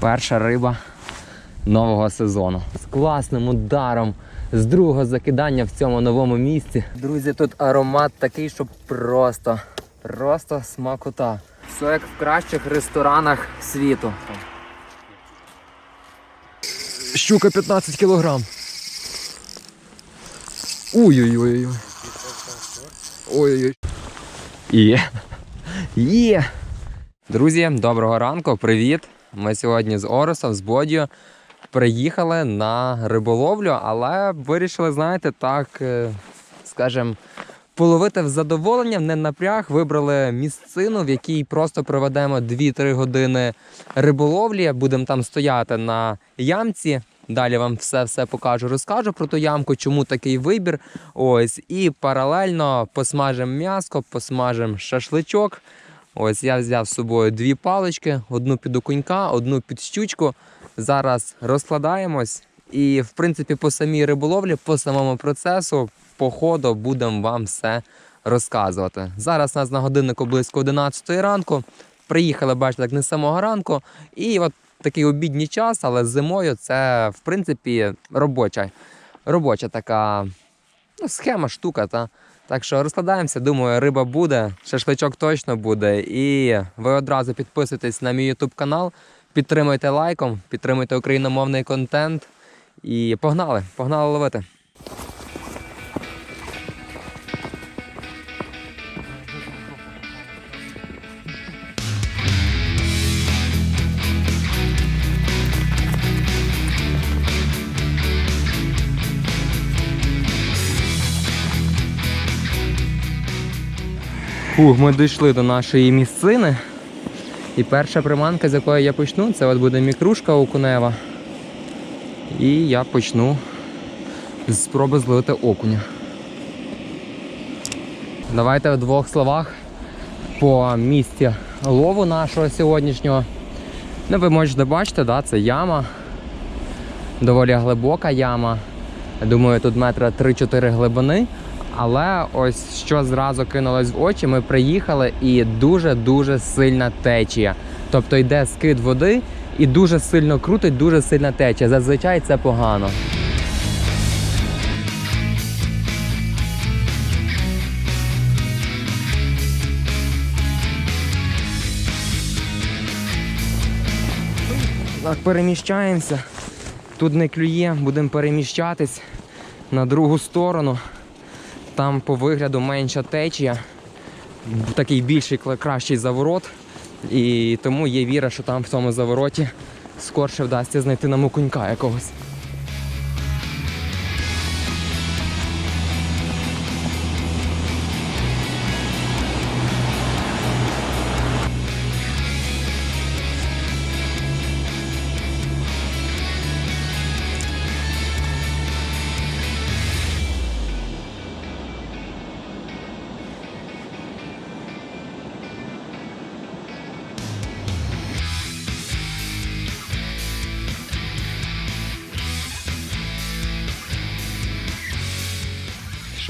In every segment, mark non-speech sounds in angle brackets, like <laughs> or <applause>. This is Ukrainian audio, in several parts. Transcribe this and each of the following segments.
Перша риба нового сезону. З класним ударом з другого закидання в цьому новому місці. Друзі, тут аромат такий, що просто, просто смакота. Все як в кращих ресторанах світу. Щука 15 кілограм. Ой-ой-ой. Ой-ой-ой. Є. Є. Друзі, доброго ранку, привіт. Ми сьогодні з Оросом, з Бодію приїхали на риболовлю, але вирішили, знаєте, так, е, скажем, половити в задоволення, не напряг. Вибрали місцину, в якій просто проведемо 2-3 години риболовлі. Будемо там стояти на ямці. Далі вам все-все покажу, розкажу про ту ямку, чому такий вибір. Ось, і паралельно посмажемо м'яско, посмажемо шашличок. Ось я взяв з собою дві палички, одну під окунька, одну під щучку. Зараз розкладаємось. І, в принципі, по самій риболовлі, по самому процесу, по ходу будемо вам все розказувати. Зараз у нас на годиннику близько 11 ранку. Приїхали, бачите, так не з самого ранку. І от такий обідній час, але зимою це, в принципі, робоча, робоча така ну, схема, штука. Та? Так що розкладаємося, думаю, риба буде, шашличок точно буде. І ви одразу підписуйтесь на мій YouTube канал, підтримуйте лайком, підтримуйте україномовний контент. І погнали, погнали ловити. Фух, ми дійшли до нашої місцини. І перша приманка, з якої я почну, це от буде мікрушка окунева. І я почну з спроби зловити окуня. Давайте в двох словах по місці лову нашого сьогоднішнього. Ну, ви можете бачити, да, це яма. Доволі глибока яма. Думаю, тут метра 3-4 глибини. Але ось що зразу кинулось в очі, ми приїхали і дуже-дуже сильна течія. Тобто йде скид води і дуже сильно крутить, дуже сильна течія. Зазвичай це погано. Так, переміщаємося. Тут не клює, будемо переміщатись на другу сторону. Там по вигляду менша течія, такий більший, кращий заворот. І тому є віра, що там в цьому завороті скорше вдасться знайти нам окунька якогось.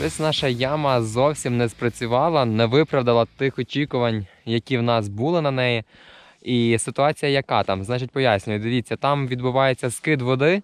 Щось наша яма зовсім не спрацювала, не виправдала тих очікувань, які в нас були на неї. І ситуація яка там? Значить, пояснюю, дивіться, там відбувається скид води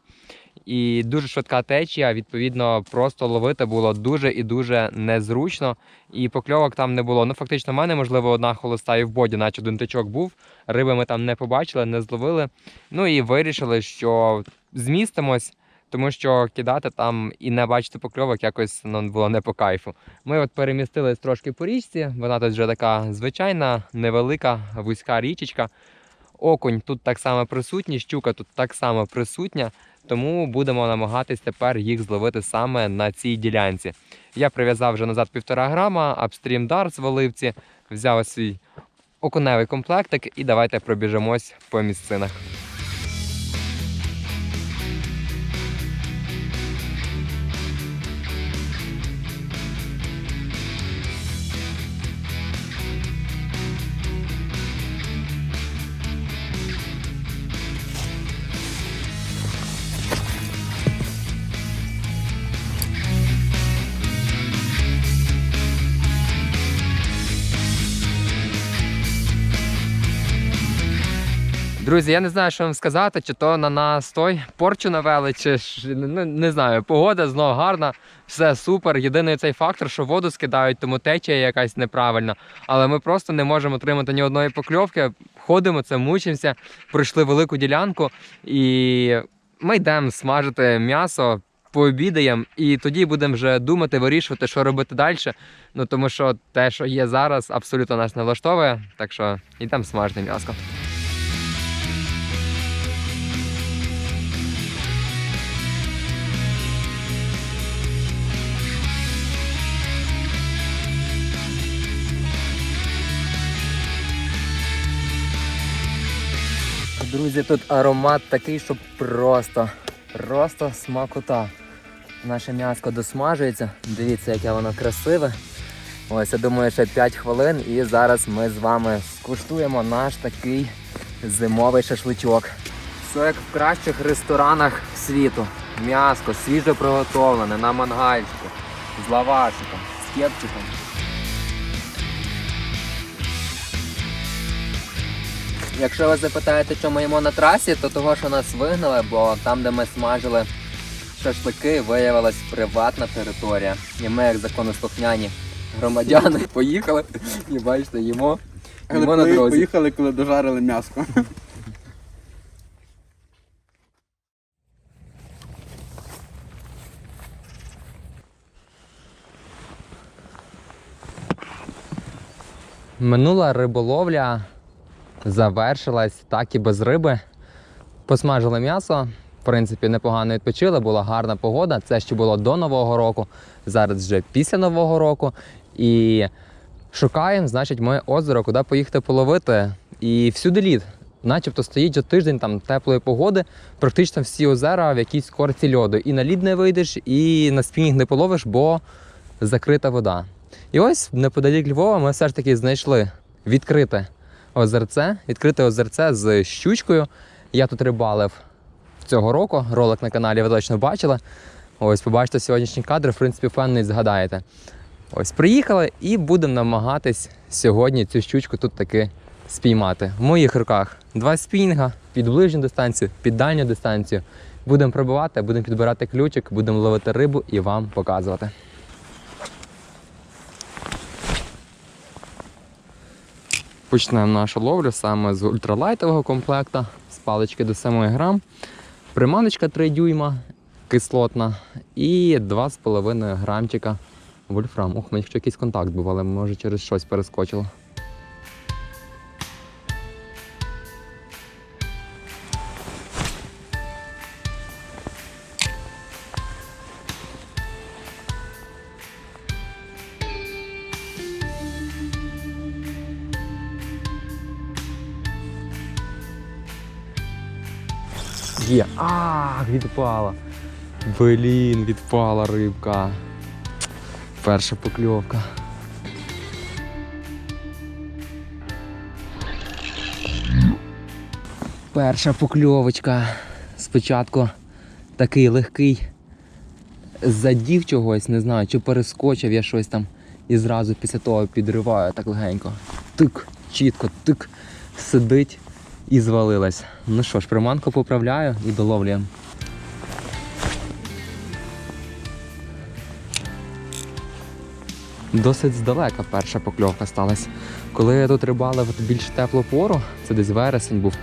і дуже швидка течія. Відповідно, просто ловити було дуже і дуже незручно. І покльовок там не було. Ну, фактично, в мене, можливо, одна холоста і в боді, наче один тичок був. Риби ми там не побачили, не зловили. Ну і вирішили, що змістимось тому що кидати там і не бачити покльовок якось ну, було не по кайфу. Ми от перемістились трошки по річці, вона тут вже така звичайна, невелика, вузька річечка. Окунь тут так само присутній, щука тут так само присутня, тому будемо намагатись тепер їх зловити саме на цій ділянці. Я прив'язав вже назад півтора грама, апстрім дар з воливці, взяв свій окуневий комплектик і давайте пробіжемось по місцинах. Друзі, я не знаю, що вам сказати, чи то на нас той порчу навели, чи ну, не знаю. Погода знову гарна, все супер. Єдиний цей фактор, що воду скидають, тому течія якась неправильна. Але ми просто не можемо отримати ні одної покльовки. Ходимо, це мучимося, пройшли велику ділянку і ми йдемо смажити м'ясо. Пообідаємо і тоді будемо вже думати, вирішувати, що робити далі. Ну тому що те, що є зараз, абсолютно нас не влаштовує. Так що йдемо смажити м'ясо. Друзі, тут аромат такий, що просто, просто смакота. Наше м'яско досмажується. Дивіться, яке воно красиве. Ось, я думаю, ще 5 хвилин і зараз ми з вами скуштуємо наш такий зимовий шашличок. Все як в кращих ресторанах світу. М'яско свіже приготовлене на мангальчику, з лавашиком, з кепчиком. Якщо ви запитаєте, що ми їмо на трасі, то того, що нас вигнали, бо там, де ми смажили шашлики, виявилась приватна територія. І ми, як законослухняні громадяни, <laughs> поїхали і бачите, їмо, їмо на дорозі. поїхали, коли дожарили м'яско. Минула риболовля завершилась так і без риби. Посмажили м'ясо. В принципі, непогано відпочили, була гарна погода. Це ще було до Нового року, зараз вже після Нового року. І шукаємо, значить, ми озеро, куди поїхати половити. І всюди лід. Начебто стоїть вже тиждень там теплої погоди, практично всі озера в якійсь корці льоду. І на лід не вийдеш, і на спінінг не половиш, бо закрита вода. І ось неподалік Львова ми все ж таки знайшли відкрите озерце, відкрите озерце з щучкою. Я тут рибалив цього року. Ролик на каналі ви точно бачили. Ось побачите сьогоднішні кадри, в принципі, впевнений, згадаєте. Ось приїхали і будемо намагатись сьогодні цю щучку тут таки спіймати. В моїх руках два спінга під ближню дистанцію, під дальню дистанцію. Будемо пробивати, будемо підбирати ключик, будемо ловити рибу і вам показувати. Почнемо нашу ловлю саме з ультралайтового комплекту, з палички до 7 грам, приманочка 3 дюйма кислотна і 2,5 грамчика вольфрам. Ух, мені ще якийсь контакт був, але може через щось перескочило. Відпала. Блін, відпала рибка. Перша покльовка. Перша покльовочка. Спочатку такий легкий задів чогось, не знаю, чи перескочив я щось там і зразу після того підриваю так легенько. Тик, чітко, тик, сидить і звалилась. Ну що ж, приманку поправляю і доловлюємо. Досить здалека перша покльовка сталася. Коли я тут рибалив більш теплу пору, це десь вересень був,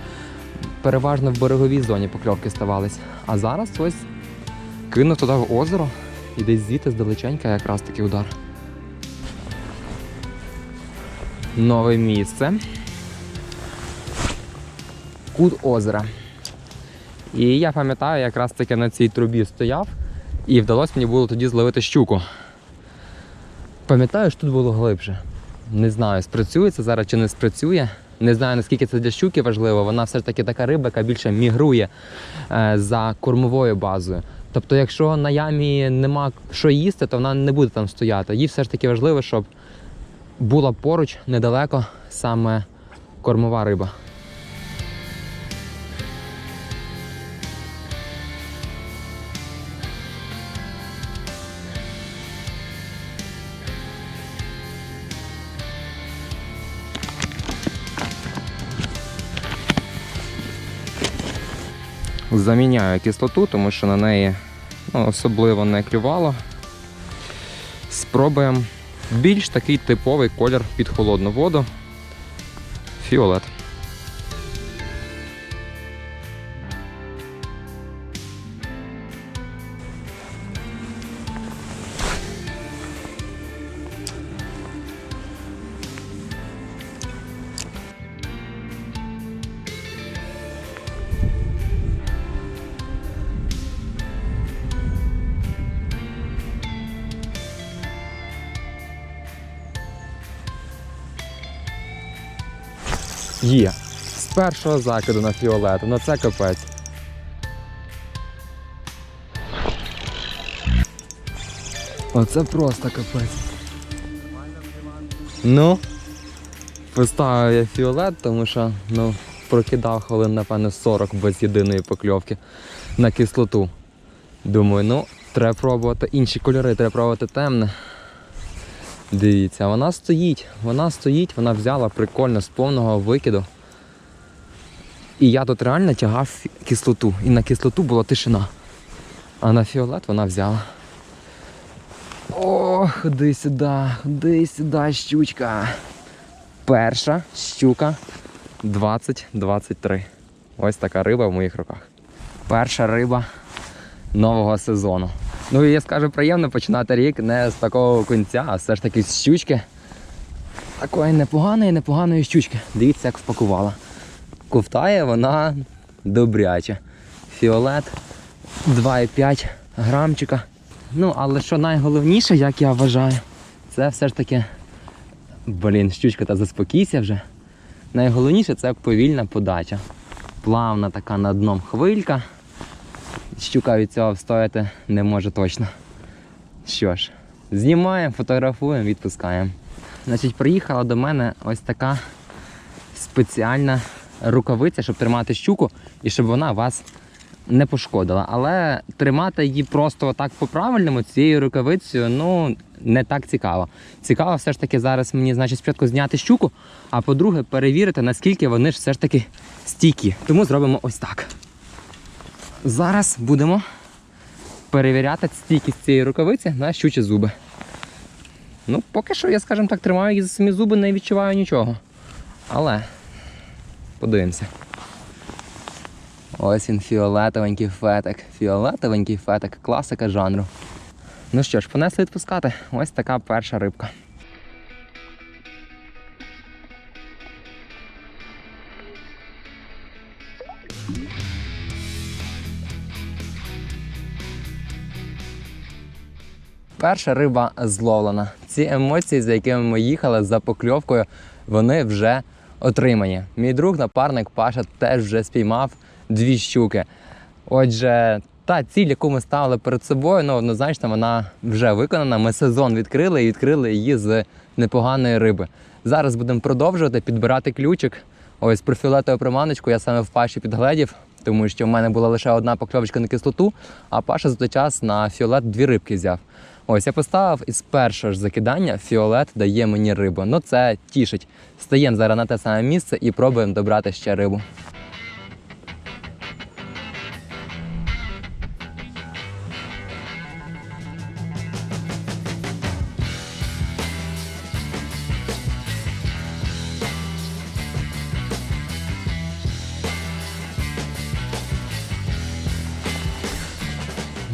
переважно в береговій зоні покльовки ставались. А зараз ось кинув туди в озеро і десь звідти здалеченька якраз таки удар. Нове місце. Кут озера. І я пам'ятаю, якраз таки на цій трубі стояв, і вдалося мені було тоді зловити щуку. Пам'ятаю, що тут було глибше. Не знаю, спрацює це зараз чи не спрацює. Не знаю, наскільки це для щуки важливо. Вона все ж таки така риба, яка більше мігрує е, за кормовою базою. Тобто, якщо на ямі нема що їсти, то вона не буде там стояти. Їй все ж таки важливо, щоб була поруч недалеко саме кормова риба. Заміняю кислоту, тому що на неї ну, особливо не клювало. Спробуємо більш такий типовий колір під холодну воду. Фіолет. Першого закиду на фіолету. Ну це капець. Оце просто капець. Ну, поставив я фіолет, тому що ну, прокидав хвилин, напевно, 40 без єдиної покльовки на кислоту. Думаю, ну, треба пробувати інші кольори, треба пробувати темне. Дивіться, вона стоїть, вона стоїть, вона взяла прикольно з повного викиду. І я тут реально тягав кислоту. І на кислоту була тишина. А на фіолет вона взяла. О, ходи сюди, ходи сюди, щучка. Перша щука 2023. Ось така риба в моїх руках. Перша риба нового сезону. Ну і я скажу приємно починати рік не з такого кінця, а все ж таки з щучки. Такої непоганої, непоганої щучки. Дивіться, як впакувала. Ковтає вона добряче. Фіолет 2,5 грамчика. Ну, але що найголовніше, як я вважаю, це все ж таки. Блін, щучка та заспокійся вже. Найголовніше це повільна подача. Плавна така на дном хвилька. Щука від цього встояти не може точно. Що ж, знімаємо, фотографуємо, відпускаємо. Значить, приїхала до мене ось така спеціальна рукавиця, щоб тримати щуку і щоб вона вас не пошкодила. Але тримати її просто так по-правильному цією рукавицею, ну, не так цікаво. Цікаво все ж таки зараз мені, значить, спочатку зняти щуку, а по-друге, перевірити, наскільки вони ж все ж таки стійкі. Тому зробимо ось так. Зараз будемо перевіряти стійкість цієї рукавиці на щучі зуби. Ну, поки що я, скажімо так, тримаю її за самі зуби, не відчуваю нічого. Але подивимося. Ось він фіолетовенький фетик. Фіолетовенький фетик, класика жанру. Ну що ж, понесли відпускати. Ось така перша рибка. Перша риба зловлена. Ці емоції, за якими ми їхали за покльовкою, вони вже отримані. Мій друг, напарник Паша теж вже спіймав дві щуки. Отже, та ціль, яку ми ставили перед собою, ну однозначно вона вже виконана. Ми сезон відкрили і відкрили її з непоганої риби. Зараз будемо продовжувати підбирати ключик. Ось про приманочку я саме в Паші підгледів, тому що в мене була лише одна покльовочка на кислоту, а Паша за той час на фіолет дві рибки взяв. Ось я поставив із першого ж закидання фіолет дає мені рибу. Ну це тішить. Стаємо зараз на те саме місце і пробуємо добрати ще рибу.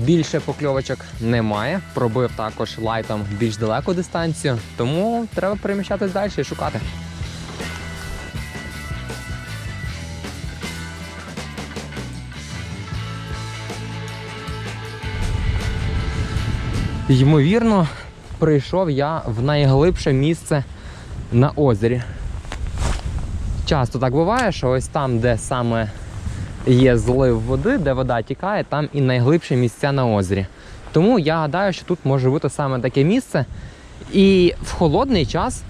Більше покльовочок немає. Пробив також лайтом більш далеку дистанцію, тому треба переміщатись далі і шукати. Ймовірно, прийшов я в найглибше місце на озері. Часто так буває, що ось там, де саме є злив води, де вода тікає, там і найглибші місця на озері. Тому я гадаю, що тут може бути саме таке місце. І в холодний час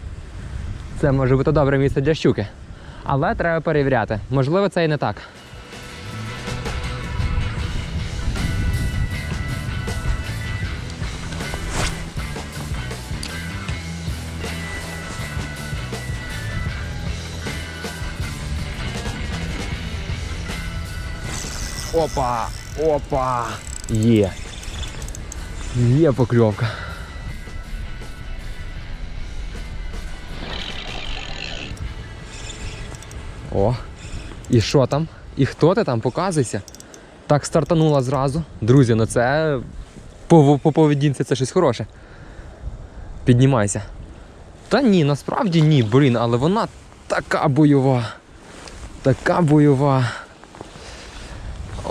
це може бути добре місце для щуки. Але треба перевіряти. Можливо, це і не так. Опа! Опа! Є! Є покльовка. О! І що там? І хто ти там? Показуйся. Так стартанула зразу. Друзі, ну це по, по поведінці це щось хороше. Піднімайся. Та ні, насправді ні, блін, але вона така бойова. Така бойова.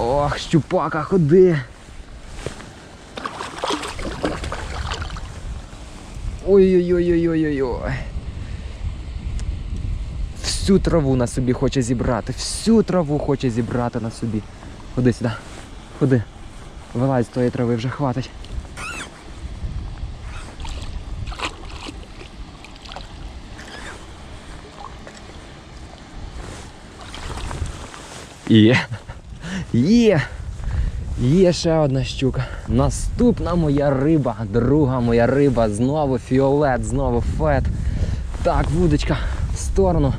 Ох, щупака, ходи. Ой-ой-ой-ой-ой-ой. Всю траву на собі хоче зібрати. Всю траву хоче зібрати на собі. Ходи сюди. Ходи. Вилазь з тої трави, вже хватить. Є. Є. Є ще одна щука. Наступна моя риба, друга моя риба, знову фіолет, знову фет. Так, вудочка в сторону.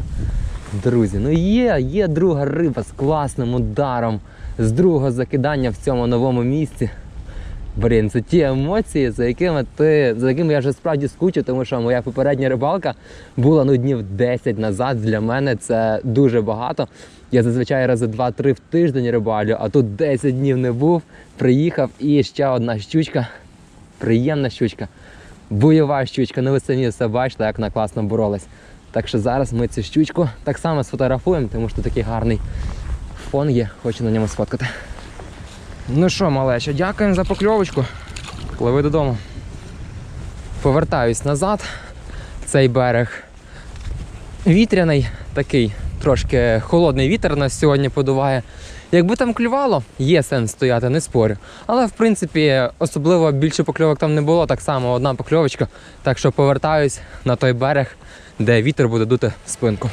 Друзі, ну є, є друга риба з класним ударом, з другого закидання в цьому новому місці. Блін, це ті емоції, за якими ти, за якими я вже справді скучу, тому що моя попередня рибалка була ну днів 10 назад. Для мене це дуже багато. Я зазвичай рази 2-3 в тиждень рибалю, а тут 10 днів не був. Приїхав і ще одна щучка. Приємна щучка. Бойова щучка. Ну ви самі все бачите, як вона класно боролась. Так що зараз ми цю щучку так само сфотографуємо, тому що такий гарний фон є, хочу на ньому сфоткати. Ну що, малеча, дякуємо за покльовочку. Пливи додому. Повертаюсь назад. Цей берег вітряний, такий трошки холодний вітер нас сьогодні подуває. Якби там клювало, є сенс стояти, не спорю. Але в принципі особливо більше покльовок там не було, так само одна покльовочка. Так що повертаюсь на той берег, де вітер буде дути в спинку.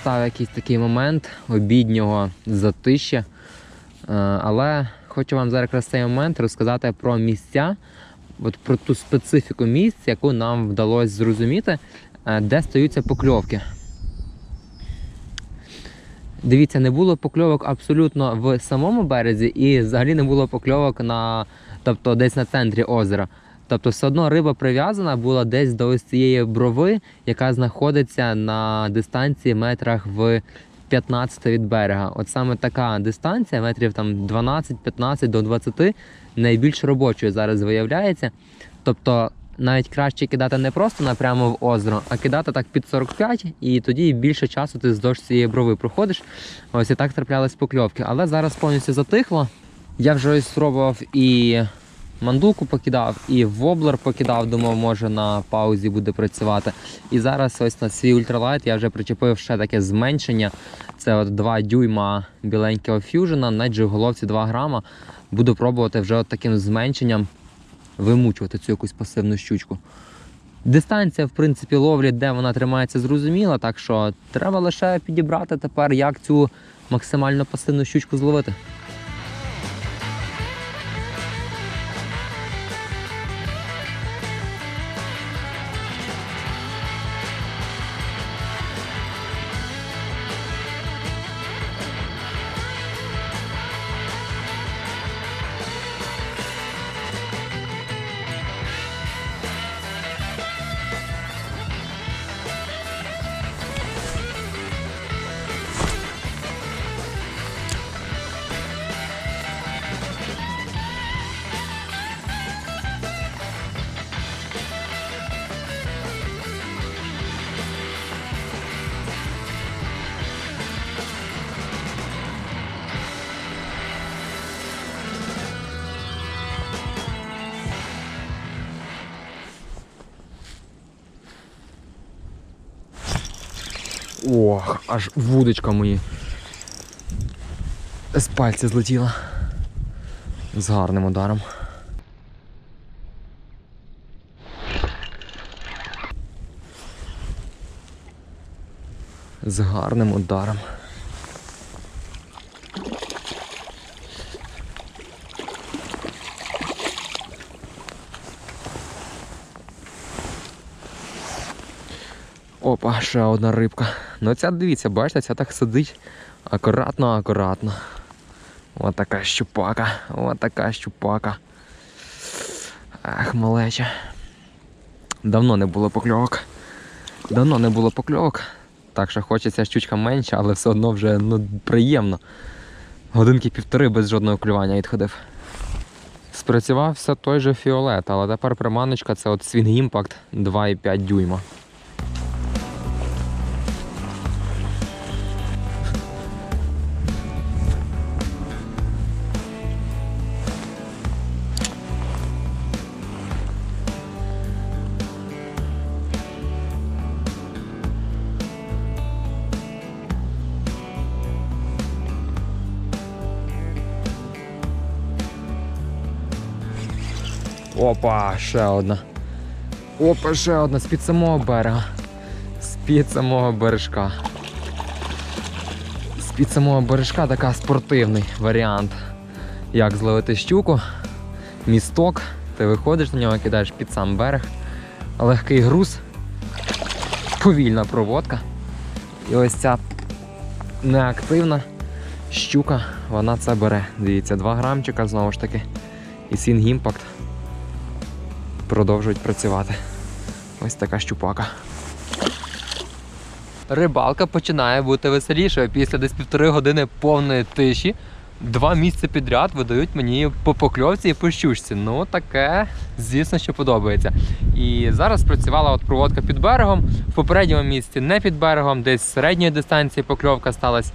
Настав якийсь такий момент обіднього затища. Е, Але хочу вам зараз якраз цей момент розказати про місця, от про ту специфіку місць, яку нам вдалося зрозуміти, е, де стаються покльовки. Дивіться, не було покльовок абсолютно в самому березі, і взагалі не було покльовок на, тобто десь на центрі озера. Тобто, все одно риба прив'язана була десь до ось цієї брови, яка знаходиться на дистанції метрах в 15 від берега. От саме така дистанція, метрів там 12-15 до 20, найбільш робочою зараз виявляється. Тобто навіть краще кидати не просто напрямо в озеро, а кидати так під 45, і тоді більше часу ти вздовж цієї брови проходиш. Ось і так траплялись покльовки. Але зараз повністю затихло. Я вже ось спробував і мандулку покидав, і воблер покидав, думав, може на паузі буде працювати. І зараз ось на свій ультралайт я вже причепив ще таке зменшення. Це от 2 дюйма біленького фюжена на джиголовці 2 грама. Буду пробувати вже от таким зменшенням вимучувати цю якусь пасивну щучку. Дистанція, в принципі, ловлі, де вона тримається, зрозуміла, так що треба лише підібрати тепер, як цю максимально пасивну щучку зловити. Ох, аж вудочка мої. З пальця злетіла. З гарним ударом. З гарним ударом. Опа, ще одна рибка. Ну ця дивіться, бачите, ця так сидить акуратно, акуратно. Ось така щупака, ось така щупака. Ах, малеча. Давно не було покльовок. Давно не було покльовок. Так що хочеться щучка менше, але все одно вже ну, приємно. Годинки півтори без жодного клювання відходив. Спрацювався той же фіолет, але тепер приманочка це от Swing Impact 2,5 дюйма. Опа, ще одна. Опа, ще одна з-під самого берега. З-під самого бережка. З-під самого бережка така спортивний варіант. Як зловити щуку, місток, ти виходиш на нього, кидаєш під сам берег, легкий груз, повільна проводка. І ось ця неактивна щука, вона це бере. Дивіться, 2 грамчика знову ж таки. І Impact продовжують працювати. Ось така щупака. Рибалка починає бути веселішою. Після десь півтори години повної тиші. Два місяці підряд видають мені по покльовці і по щучці. Ну, таке, звісно, що подобається. І зараз працювала от проводка під берегом. В попередньому місці не під берегом, десь з середньої дистанції покльовка сталася.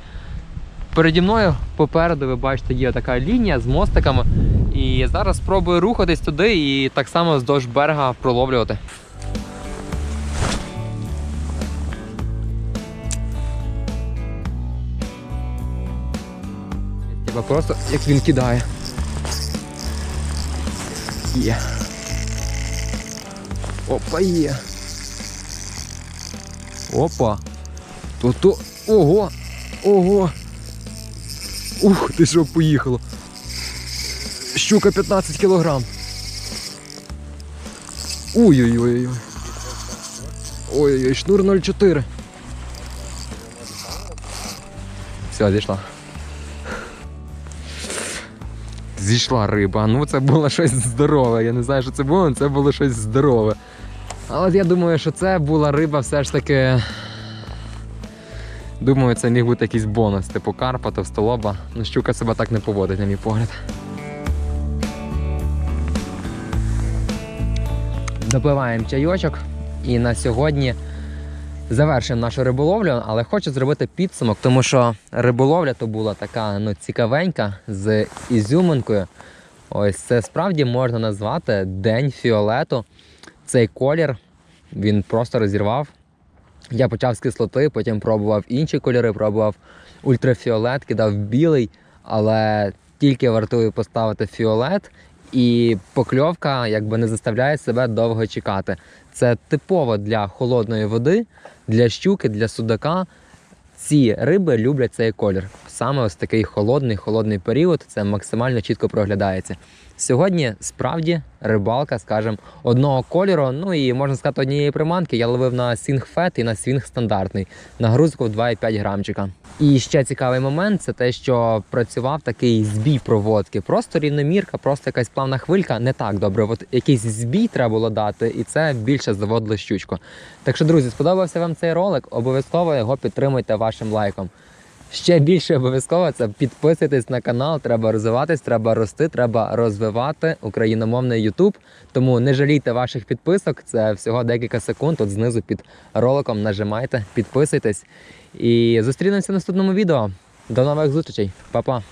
Переді мною попереду, ви бачите, є така лінія з мостиками. І зараз спробую рухатись туди і так само вздовж берега проловлювати. Типа просто як він кидає. Є. Опа є. Опа. То-то. Ого! Ого! Ух, ти що поїхало. Щука 15 кілограм. Ой-ой-ой. Ой-ой-ой, шнур 0,4. Все, зійшла. Зійшла риба. Ну це було щось здорове. Я не знаю, що це було, але це було щось здорове. Але я думаю, що це була риба все ж таки. Думаю, це міг бути якийсь бонус, типу карпа, товстолоба. Ну, щука себе так не поводить, на мій погляд. Допиваємо чайочок і на сьогодні завершимо нашу риболовлю, але хочу зробити підсумок, тому що риболовля то була така ну, цікавенька з ізюминкою. Ось це справді можна назвати День фіолету. Цей колір він просто розірвав. Я почав з кислоти, потім пробував інші кольори, пробував ультрафіолет, кидав білий, але тільки вартую поставити фіолет, і покльовка якби не заставляє себе довго чекати. Це типово для холодної води, для щуки, для судака. Ці риби люблять цей колір. Саме ось такий холодний, холодний період, це максимально чітко проглядається. Сьогодні справді рибалка, скажімо, одного кольору. Ну і можна сказати, однієї приманки я ловив на сінг-фет і на свінг стандартний, нагрузку в 2,5 грамчика. І ще цікавий момент це те, що працював такий збій проводки. Просто рівномірка, просто якась плавна хвилька, не так добре. От якийсь збій треба було дати, і це більше заводило щучку. Так що, друзі, сподобався вам цей ролик? Обов'язково його підтримуйте вашим лайком. Ще більше обов'язково це підписуйтесь на канал. Треба розвиватись, треба рости, треба розвивати україномовний YouTube. Тому не жалійте ваших підписок. Це всього декілька секунд. От знизу під роликом нажимайте, підписуйтесь. І зустрінемося в наступному відео. До нових зустрічей, Па-па!